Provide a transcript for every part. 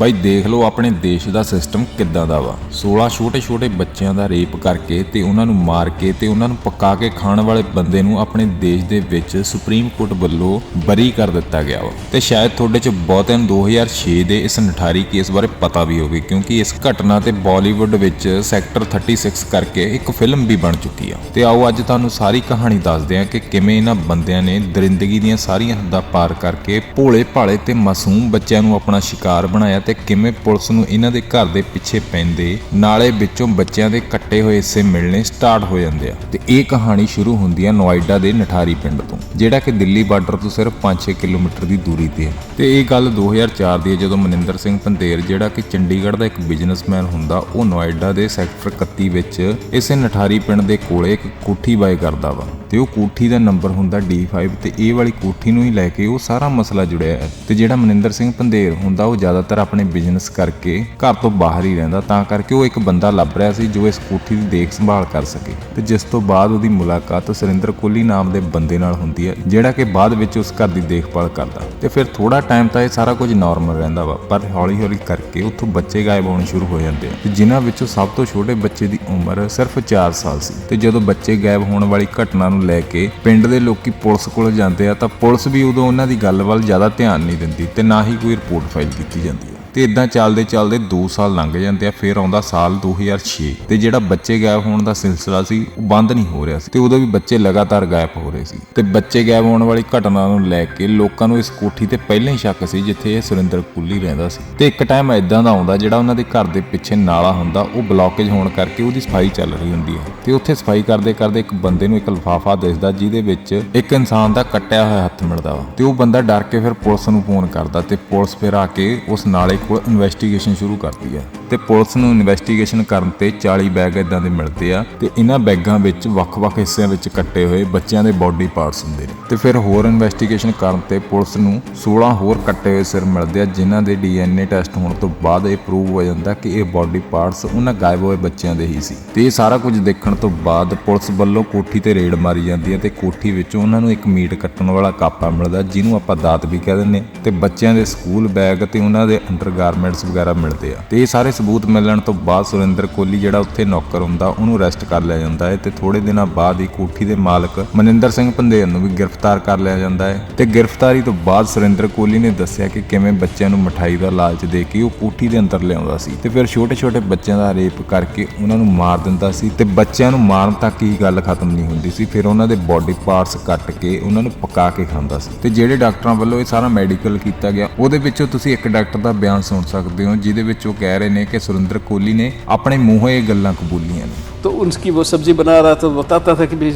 ਬਾਈ ਦੇਖ ਲਓ ਆਪਣੇ ਦੇਸ਼ ਦਾ ਸਿਸਟਮ ਕਿੱਦਾਂ ਦਾ ਵਾ। 16 ਛੋਟੇ-ਛੋਟੇ ਬੱਚਿਆਂ ਦਾ ਰੇਪ ਕਰਕੇ ਤੇ ਉਹਨਾਂ ਨੂੰ ਮਾਰ ਕੇ ਤੇ ਉਹਨਾਂ ਨੂੰ ਪਕਾ ਕੇ ਖਾਣ ਵਾਲੇ ਬੰਦੇ ਨੂੰ ਆਪਣੇ ਦੇਸ਼ ਦੇ ਵਿੱਚ ਸੁਪਰੀਮ ਕੋਰਟ ਵੱਲੋਂ ਬਰੀ ਕਰ ਦਿੱਤਾ ਗਿਆ ਵਾ। ਤੇ ਸ਼ਾਇਦ ਤੁਹਾਡੇ ਚ ਬਹੁਤਿਆਂ ਨੂੰ 2006 ਦੇ ਇਸ ਨਠਾਰੀ ਕੇਸ ਬਾਰੇ ਪਤਾ ਵੀ ਹੋਵੇ, ਕਿਉਂਕਿ ਇਸ ਘਟਨਾ ਤੇ ਬਾਲੀਵੁੱਡ ਵਿੱਚ ਸੈਕਟਰ 36 ਕਰਕੇ ਇੱਕ ਫਿਲਮ ਵੀ ਬਣ ਚੁੱਕੀ ਆ। ਤੇ ਆਓ ਅੱਜ ਤੁਹਾਨੂੰ ਸਾਰੀ ਕਹਾਣੀ ਦੱਸਦੇ ਹਾਂ ਕਿ ਕਿਵੇਂ ਇਹਨਾਂ ਬੰਦਿਆਂ ਨੇ ਦਰਿੰਦਗੀ ਦੀਆਂ ਸਾਰੀਆਂ ਹੱਦਾਂ ਪਾਰ ਕਰਕੇ ਭੋਲੇ ਭਾਲੇ ਤੇ ਮਾਸੂਮ ਬੱਚਿਆਂ ਨੂੰ ਆਪਣਾ ਸ਼ਿਕਾਰ ਬਣਾਇਆ ਤੇ ਕਿਵੇਂ ਪੁਲਿਸ ਨੂੰ ਇਹਨਾਂ ਦੇ ਘਰ ਦੇ ਪਿੱਛੇ ਪੈਂਦੇ, ਨਾਲੇ ਵਿੱਚੋਂ ਬੱਚਿਆਂ ਦੇ ਕੱਟੇ ਹੋਏ ਹਿੱਸੇ ਮਿਲਣੇ ਸਟਾਰਟ ਹੋ ਜਾਂਦੇ ਆ। ਤੇ ਇਹ ਕਹਾਣੀ ਸ਼ੁਰੂ ਹੁੰਦੀ ਆ ਨੋਇਡਾ ਦੇ ਨਠਾਰੀ ਪਿੰਡ ਤੋਂ, ਜਿਹੜਾ ਕਿ ਦਿੱਲੀ ਬਾਰਡਰ ਤੋਂ ਸਿਰਫ 5-6 ਕਿਲੋਮੀਟਰ ਦੀ ਦੂਰੀ ਤੇ ਹੈ ਤੇ ਇਹ ਗੱਲ 2004 ਦੀ ਹੈ ਜਦੋਂ ਮਨਿੰਦਰ ਸਿੰਘ ਪੰਧੇਰ, ਜਿਹੜਾ ਕਿ ਚੰਡੀਗੜ੍ਹ ਦਾ ਇੱਕ ਬਿਜ਼ਨਸਮੈਨ ਹੁੰਦਾ, ਉਹ ਨੋਇਡਾ ਦੇ ਸੈਕਟਰ 31 ਵਿੱਚ ਇਸੇ ਨਠਾਰੀ ਪਿੰਡ ਦੇ ਕੋਲੇ ਇੱਕ ਕੋਠੀ ਬਾਏ ਕਰਦਾ ਵਾ। ਤੇ ਉਹ ਕੋਠੀ ਦਾ ਨੰਬਰ ਹੁੰਦਾ D5 ਤੇ ਇਹ ਵਾਲੀ ਕੋਠੀ ਨੂੰ ਹੀ ਲੈ ਕੇ ਉਹ ਸਾਰਾ ਮਸਲਾ ਜੁੜਿਆ ਹੈ। ਤੇ ਜਿਹੜਾ ਮਨਿੰਦਰ ਸਿੰਘ ਪੰਧੇਰ ਹੁੰਦਾ, ਉਹ ਜ਼ਿਆਦਾਤਰ ਆਪਣੇ ਬਿਜ਼ਨਸ ਕਰਕੇ ਘਰ ਤੋਂ ਬਾਹਰ ਹੀ ਰਹਿੰਦਾ, ਤਾਂ ਕਰਕੇ ਉਹ ਇੱਕ ਬੰਦਾ ਲੱਭ ਰਿਹਾ ਸੀ ਜੋ ਇਸ ਕੋਠੀ ਦੀ ਦੇਖ ਸੰਭਾਲ ਕਰ ਸਕੇ। ਤੇ ਜਿਸ ਤੋਂ ਬਾਅਦ ਉਹਦੀ ਮੁਲਾਕਾਤ ਸੁਰਿੰਦਰ ਕੋਲੀ ਨਾਮ ਦੇ ਬੰਦੇ ਨਾਲ ਹੁੰਦੀ ਹੈ, ਜਿਹੜਾ ਕਿ ਬਾਅਦ ਵਿੱਚ ਉਸ ਘਰ ਦੀ ਦੇਖਭਾਲ ਕਰਦਾ। ਤੇ ਫਿਰ ਥੋੜਾ ਟਾਈਮ ਤਾਂ ਇਹ ਸਾਰਾ ਕੁਝ ਨਾਰਮਲ ਰਹਿੰਦਾ ਵਾ, ਪਰ ਹੌਲੀ-ਹੌਲੀ ਕਰਕੇ ਉੱਥੋਂ ਬੱਚੇ ਗਾਇਬ ਹੋਣੇ ਸ਼ੁਰੂ ਹੋ ਜਾਂਦੇ ਆ। ਤੇ ਜਿਨ੍ਹਾਂ ਵਿੱਚੋਂ ਸਭ ਤੋਂ ਛੋਟੇ ਬੱਚੇ ਦੀ ਉਮਰ ਸਿਰਫ 4 ਸਾਲ ਸੀ। ਤੇ ਜਦੋਂ ਬੱਚੇ ਗਾਇਬ ਹੋਣ ਵਾਲੀ ਘਟਨਾ ਨੂੰ ਲੈ ਕੇ ਪਿੰਡ ਦੇ ਲੋਕੀ ਪੁਲਿਸ ਕੋਲ ਜਾਂਦੇ ਆ, ਤਾਂ ਪੁਲਿਸ ਵੀ ਉਦੋਂ ਉਹਨਾਂ ਦੀ ਗੱਲ ਵੱਲ ਜ਼ਿਆਦਾ ਧਿਆਨ ਨਹੀਂ ਦਿੰਦੀ ਤੇ ਨਾ ਹੀ ਕੋਈ ਰਿਪੋਰਟ ਫਾਈਲ ਕੀਤੀ ਜਾਂਦੀ ਹੈ। ਤੇ ਇਦਾਂ ਚੱਲਦੇ ਚੱਲਦੇ 2 ਸਾਲ ਲੰਘ ਜਾਂਦੇ ਆ, ਫਿਰ ਆਉਂਦਾ ਸਾਲ 2006 ਤੇ ਜਿਹੜਾ ਬੱਚੇ ਗਾਇਬ ਹੋਣ ਦਾ ਸਿਲਸਿਲਾ ਸੀ, ਉਹ ਬੰਦ ਨਹੀਂ ਹੋ ਰਿਹਾ ਸੀ। ਤੇ ਉਦੋਂ ਵੀ ਬੱਚੇ ਲਗਾਤਾਰ ਗਾਇਬ ਹੋ ਰਹੇ ਸੀ। ਤੇ ਬੱਚੇ ਗਾਇਬ ਹੋਣ ਵਾਲੀ ਘਟਨਾ ਨੂੰ ਲੈ ਕੇ ਲੋਕਾਂ ਨੂੰ ਇਸ ਕੋਠੀ ਤੇ ਪਹਿਲਾਂ ਹੀ ਸ਼ੱਕ ਸੀ, ਜਿੱਥੇ ਇਹ ਸੁਰਿੰਦਰ ਕੁੱਲੀ ਰਹਿੰਦਾ ਸੀ। ਤੇ ਇੱਕ ਟਾਈਮ ਇਦਾਂ ਦਾ ਆਉਂਦਾ, ਜਿਹੜਾ ਉਹਨਾਂ ਦੇ ਘਰ ਦੇ ਪਿੱਛੇ ਨਾਲਾ ਹੁੰਦਾ, ਉਹ ਬਲੌਕੇਜ ਹੋਣ ਕਰਕੇ ਉਹਦੀ ਸਫ਼ਾਈ ਚੱਲ ਰਹੀ ਹੁੰਦੀ ਹੈ। ਤੇ ਉੱਥੇ ਸਫ਼ਾਈ ਕਰਦੇ ਕਰਦੇ ਇੱਕ ਬੰਦੇ ਨੂੰ ਇੱਕ ਲਫ਼ਾਫਾ ਦਿਸਦਾ, ਜਿਹਦੇ ਵਿੱਚ ਇੱਕ ਇਨਸਾਨ ਦਾ ਕੱਟਿਆ ਹੋਇਆ ਹੱਥ ਮਿਲਦਾ ਵਾ। ਤੇ ਉਹ ਬੰਦਾ ਡਰ ਕੇ ਫਿਰ ਪੁਲਿਸ ਨੂੰ ਫੋਨ ਕਰਦਾ ਤੇ ਪੁਲਿਸ ਫਿਰ ਆ ਕੇ ਉਸ ਨਾਲੇ ਕੋਲ ਇਨਵੈਸਟੀਗੇਸ਼ਨ ਸ਼ੁਰੂ ਕਰਤੀ ਹੈ। ਤੇ ਪੁਲਿਸ ਨੂੰ ਇਨਵੈਸਟੀਗੇਸ਼ਨ ਕਰਨ ਤੇ 40 ਬੈਗ ਇਦਾਂ ਦੇ ਮਿਲਦੇ ਆ ਤੇ ਇਹਨਾਂ ਬੈਗਾਂ ਵਿੱਚ ਵੱਖ-ਵੱਖ ਹਿੱਸਿਆਂ ਵਿੱਚ ਕੱਟੇ ਹੋਏ ਬੱਚਿਆਂ ਦੇ ਬਾਡੀ ਪਾਰਟਸ ਹੁੰਦੇ ਨੇ। ਤੇ ਫਿਰ ਹੋਰ ਇਨਵੈਸਟੀਗੇਸ਼ਨ ਕਰਨ ਤੇ ਪੁਲਿਸ ਨੂੰ 16 ਹੋਰ ਕੱਟੇ ਹੋਏ ਸਿਰ ਮਿਲਦੇ ਆ, ਜਿਨ੍ਹਾਂ ਦੇ ਡੀਐਨਏ ਟੈਸਟ ਹੋਣ ਤੋਂ ਬਾਅਦ ਇਹ ਪ੍ਰੂਵ ਹੋ ਜਾਂਦਾ ਕਿ ਇਹ ਬਾਡੀ ਪਾਰਟਸ ਉਹਨਾਂ ਗਾਇਬ ਹੋਏ ਬੱਚਿਆਂ ਦੇ ਹੀ ਸੀ। ਤੇ ਇਹ ਸਾਰਾ ਕੁਝ ਦੇਖਣ ਤੋਂ ਬਾਅਦ ਪੁਲਿਸ ਵੱਲੋਂ ਕੋਠੀ ਤੇ ਰੇਡ ਮਾਰੀ ਜਾਂਦੀ ਹੈ ਤੇ ਕੋਠੀ ਵਿੱਚ ਉਹਨਾਂ ਨੂੰ ਇੱਕ ਮੀਟ ਕੱਟਣ ਵਾਲਾ ਕਾਪਾ ਮਿਲਦਾ, ਜਿਹਨੂੰ ਆਪਾਂ ਦਾਤ ਵੀ ਕਹਿ ਦਿੰਦੇ ਹਾਂ। ਤੇ ਬੱਚਿਆਂ ਦੇ ਸਕੂਲ ਬੈਗ ਤੇ ਉਹਨਾਂ ਦੇ ਅੰਡਰਗਾਰਮੈਂਟਸ ਵਗੈਰਾ ਮਿਲਦੇ ਆ। ਤੇ ਇਹ ਸਾਰੇ ਸਬੂਤ ਮਿਲਣ ਤੋਂ ਬਾਅਦ ਸੁਰਿੰਦਰ ਕੋਹਲੀ ਜਿਹੜਾ ਉੱਥੇ ਨੌਕਰ ਹੁੰਦਾ, ਉਹਨੂੰ ਅਰੈਸਟ ਕਰ ਲਿਆ ਜਾਂਦਾ ਹੈ ਤੇ ਥੋੜੇ ਦਿਨਾਂ ਬਾਅਦ ਹੀ ਕੋਠੀ ਦੇ ਮਾਲਕ ਮਨਿੰਦਰ ਸਿੰਘ ਪੰਧੇਰ ਨੂੰ ਵੀ ਗ੍ਰਿਫਤਾਰ ਕਰ ਲਿਆ ਜਾਂਦਾ ਹੈ ਤੇ ਗ੍ਰਿਫਤਾਰੀ ਤੋਂ ਬਾਅਦ ਸੁਰਿੰਦਰ ਕੋਹਲੀ ਨੇ ਦੱਸਿਆ ਕਿ ਕਿਵੇਂ ਬੱਚਿਆਂ ਨੂੰ ਮਠਾਈ ਦਾ ਲਾਲਚ ਦੇ ਕੇ ਉਹ ਕੋਠੀ ਦੇ ਅੰਦਰ ਲਿਆਉਂਦਾ ਸੀ ਤੇ ਫਿਰ ਛੋਟੇ-ਛੋਟੇ ਬੱਚਿਆਂ ਦਾ ਰੇਪ ਕਰਕੇ ਉਹਨਾਂ ਨੂੰ ਮਾਰ ਦਿੰਦਾ ਸੀ ਤੇ ਬੱਚਿਆਂ ਨੂੰ ਮਾਰਨ ਤੱਕ ਹੀ ਗੱਲ ਖਤਮ ਨਹੀਂ ਹੁੰਦੀ ਸੀ, ਫਿਰ ਉਹਨਾਂ ਦੇ ਬਾਡੀ ਪਾਰਟਸ ਕੱਟ ਕੇ ਉਹਨਾਂ ਨੂੰ ਪਕਾ ਕੇ ਖਾਂਦਾ ਸੀ ਤੇ ਜਿਹੜੇ ਡਾਕਟਰਾਂ ਵੱਲੋਂ ਇਹ ਸਾਰਾ ਮੈਡੀਕਲ ਕੀਤਾ ਗਿਆ, ਉਹਦੇ ਵਿੱਚੋਂ ਤੁਸੀਂ ਇੱਕ ਡਾਕਟਰ ਦਾ ਬਿਆਨ ਸੁਣ ਸਕਦੇ ਹੋ, ਜਿਹਦੇ ਵਿੱਚ ਉਹ ਕਹਿ ਰਹੇ ਨੇ ਕਿ ਸੁਰਿੰਦਰ ਕੋਹਲੀ ਨੇ ਆਪਣੇ ਮੂੰਹੋਂ ਇਹ ਗੱਲਾਂ ਕਬੂਲੀਆਂ ਨੇ तो उनकी वो सब्जी बना रहा था तो बताता था कि भी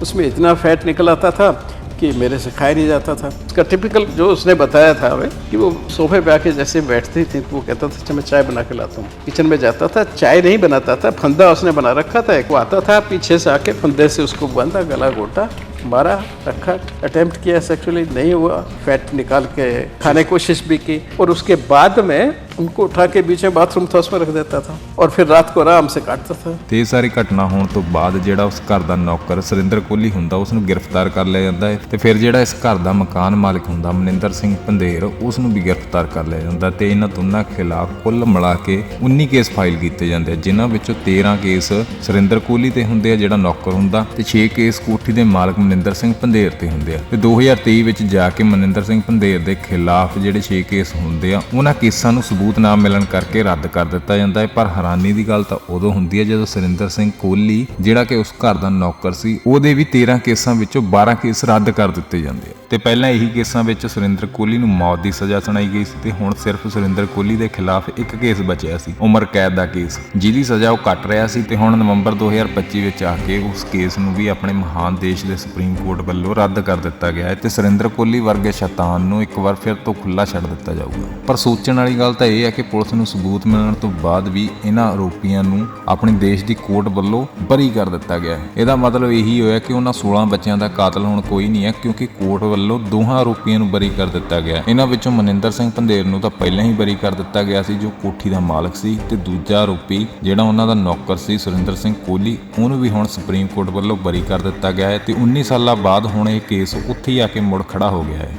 उसमें इतना फैट निकल आता था कि मेरे से खाया नहीं जाता था उसका टिपिकल जो उसने बताया था हमें कि वो सोफे पे आके जैसे बैठती थी तो वो कहता था अच्छा मैं चाय बना के लाता हूँ किचन में जाता था चाय नहीं बनाता था फंदा उसने बना रखा था एक वो आता था पीछे से आके फंदे से उसको बांधा गला घोटा मारा रखा अटेम्प्ट किया सेक्सुअली नहीं हुआ फैट निकाल के खाने की कोशिश भी की और उसके बाद में उनको उठा के बीच में बाथरूम था उसमें रख देता था और फिर रात को आराम से काटता था ਤੇ ਇਹ ਸਾਰੀ ਘਟਨਾ ਹੋਣ ਤੋਂ ਬਾਅਦ ਜਿਹੜਾ ਉਸ ਘਰ ਦਾ ਨੌਕਰ ਸੁਰਿੰਦਰ ਕੋਹਲੀ ਹੁੰਦਾ ਉਸ ਨੂੰ ਗ੍ਰਿਫਤਾਰ ਕਰ ਲਿਆ ਜਾਂਦਾ ਹੈ ਤੇ ਫਿਰ ਜਿਹੜਾ ਇਸ ਘਰ ਦਾ ਮਕਾਨ ਮਾਲਕ ਹੁੰਦਾ ਮਨਿੰਦਰ ਸਿੰਘ ਪੰਧੇਰ ਉਸ ਨੂੰ ਵੀ ਗ੍ਰਿਫਤਾਰ ਕਰ ਲਿਆ ਜਾਂਦਾ ਤੇ ਇਹਨਾਂ ਦੋਨਾਂ ਖਿਲਾਫ ਕੁੱਲ ਮਿਲਾ ਕੇ 19 ਕੇਸ ਫਾਈਲ ਕੀਤੇ ਜਾਂਦੇ ਆ ਜਿਨ੍ਹਾਂ ਵਿੱਚੋਂ 13 ਕੇਸ ਸੁਰਿੰਦਰ ਕੋਹਲੀ ਤੇ ਹੁੰਦੇ ਆ ਜਿਹੜਾ ਨੌਕਰ ਹੁੰਦਾ ਤੇ 6 ਕੇਸ ਕੋਠੀ ਦੇ ਮਾਲਕ ਮਨਿੰਦਰ ਸਿੰਘ ਪੰਧੇਰ ਤੇ ਹੁੰਦੇ ਆ ਤੇ 2023 ਵਿੱਚ ਜਾ ਕੇ ਮਨਿੰਦਰ ਸਿੰਘ ਪੰਧੇਰ ਦੇ ਖਿਲਾਫ ਜਿਹੜੇ 6 ਕੇਸ ਹੁੰਦੇ ਆ ਉਹਨਾਂ ਕੇਸਾਂ ਨੂੰ ਸਬੂਤ ਨਾ ਮਿਲਣ ਕਰਕੇ ਰੱਦ ਕਰ ਦਿੱਤਾ ਜਾਂਦਾ ਹੈ। ਪਰ ਹੈਰਾਨੀ ਦੀ ਗੱਲ ਤਾਂ ਉਦੋਂ ਹੁੰਦੀ ਹੈ ਜਦੋਂ ਸੁਰਿੰਦਰ ਸਿੰਘ ਕੋਹਲੀ, ਜਿਹੜਾ ਕਿ ਉਸ ਘਰ ਦਾ ਨੌਕਰ ਸੀ, ਉਹਦੇ ਵੀ 13 ਕੇਸਾਂ ਵਿੱਚੋਂ 12 ਕੇਸ ਰੱਦ ਕਰ ਦਿੱਤੇ ਜਾਂਦੇ ਤੇ ਪਹਿਲਾਂ ਇਹੀ ਕੇਸਾਂ ਵਿੱਚ ਸੁਰਿੰਦਰ ਕੋਹਲੀ ਨੂੰ ਮੌਤ ਦੀ ਸਜ਼ਾ ਸੁਣਾਈ ਗਈ ਸੀ ਤੇ ਹੁਣ ਸਿਰਫ ਸੁਰਿੰਦਰ ਕੋਹਲੀ ਦੇ ਖਿਲਾਫ ਇੱਕ ਕੇਸ ਬਚਿਆ ਸੀ, ਉਮਰ ਕੈਦ ਦਾ ਕੇਸ। ਜਿਹਦੀ ਸਜ਼ਾ ਉਹ ਕੱਟ ਰਿਹਾ ਸੀ ਤੇ ਹੁਣ ਨਵੰਬਰ 2025 ਵਿੱਚ ਆ ਕੇ ਉਸ ਕੇਸ ਨੂੰ ਵੀ ਆਪਣੇ ਮਹਾਨ ਦੇਸ਼ ਦੇ ਸੁਪਰੀਮ ਕੋਰਟ ਵੱਲੋਂ ਰੱਦ ਕਰ ਦਿੱਤਾ ਗਿਆ ਹੈ ਤੇ ਸੁਰਿੰਦਰ ਕੋਹਲੀ ਵਰਗੇ ਸ਼ੈਤਾਨ ਨੂੰ ਇੱਕ ਵਾਰ ਫਿਰ ਤੋਂ ਖੁੱਲਾ ਛੱਡ ਦਿੱਤਾ ਜਾਊਗਾ। ਪਰ ਸੋਚਣ ਵਾਲੀ ਗੱਲ ਤਾਂ ਇਹ ਹੈ ਕਿ ਪੁਲਿਸ ਨੂੰ ਸਬੂਤ ਮਿਲਣ ਤੋਂ ਬਾਅਦ ਵੀ ਇਹਨਾਂ ਆਰੋਪੀਆਂ ਨੂੰ ਆਪਣੇ ਦੇਸ਼ ਦੀ ਕੋਰਟ ਵੱਲੋਂ ਬਰੀ ਕਰ ਦਿੱਤਾ ਗਿਆ ਹੈ। ਇਹਦਾ ਮਤਲਬ ਇਹੀ ਹੋਇਆ ਕਿ ਉਹਨਾਂ 16 ਬੱਚਿਆਂ ਦਾ ਕਾਤਲ ਹੁਣ ਕੋਈ ਨਹੀਂ ਹੈ, ਕਿਉਂਕਿ ਕੋਰਟ ਵੱਲੋਂ ਦੋਹਾਂ ਆਰੋਪੀਆਂ ਨੂੰ ਬਰੀ ਕਰ ਦਿੱਤਾ ਗਿਆ ਇਹਨਾਂ ਵਿੱਚੋਂ ਮਨਿੰਦਰ ਸਿੰਘ ਪੰਧੇਰ ਨੂੰ ਤਾਂ ਪਹਿਲਾਂ ਹੀ ਬਰੀ ਕਰ ਦਿੱਤਾ ਗਿਆ ਸੀ, ਜੋ ਕੋਠੀ ਦਾ ਮਾਲਕ ਸੀ, ਤੇ ਦੂਜਾ ਆਰੋਪੀ ਜਿਹੜਾ ਉਹਨਾਂ ਦਾ ਨੌਕਰ ਸੀ, ਸੁਰਿੰਦਰ ਸਿੰਘ ਕੋਹਲੀ, ਉਹਨੂੰ ਵੀ ਹੁਣ ਸੁਪਰੀਮ ਕੋਰਟ ਵੱਲੋਂ ਬਰੀ ਕਰ ਦਿੱਤਾ ਗਿਆ ਹੈ, ਤੇ 19 ਸਾਲਾਂ ਬਾਅਦ ਹੁਣ ਇਹ ਕੇਸ ਉੱਥੇ ਹੀ ਆ ਕੇ ਮੁੜ ਖੜਾ ਹੋ ਗਿਆ ਹੈ।